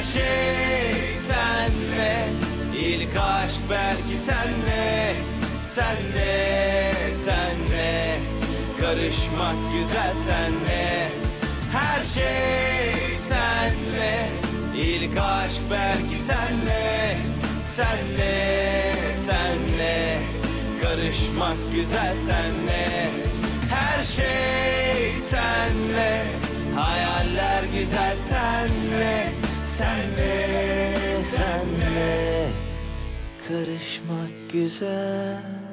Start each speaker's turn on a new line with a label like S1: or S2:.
S1: Her şey senle. İlk aşk belki senle Senle, senle. Karışmak güzel senle. Her şey senle. İlk aşk belki senle Senle, senle. Karışmak güzel senle. Her şey senle. Hayaller güzel senle Senle, senle Karışmak güzel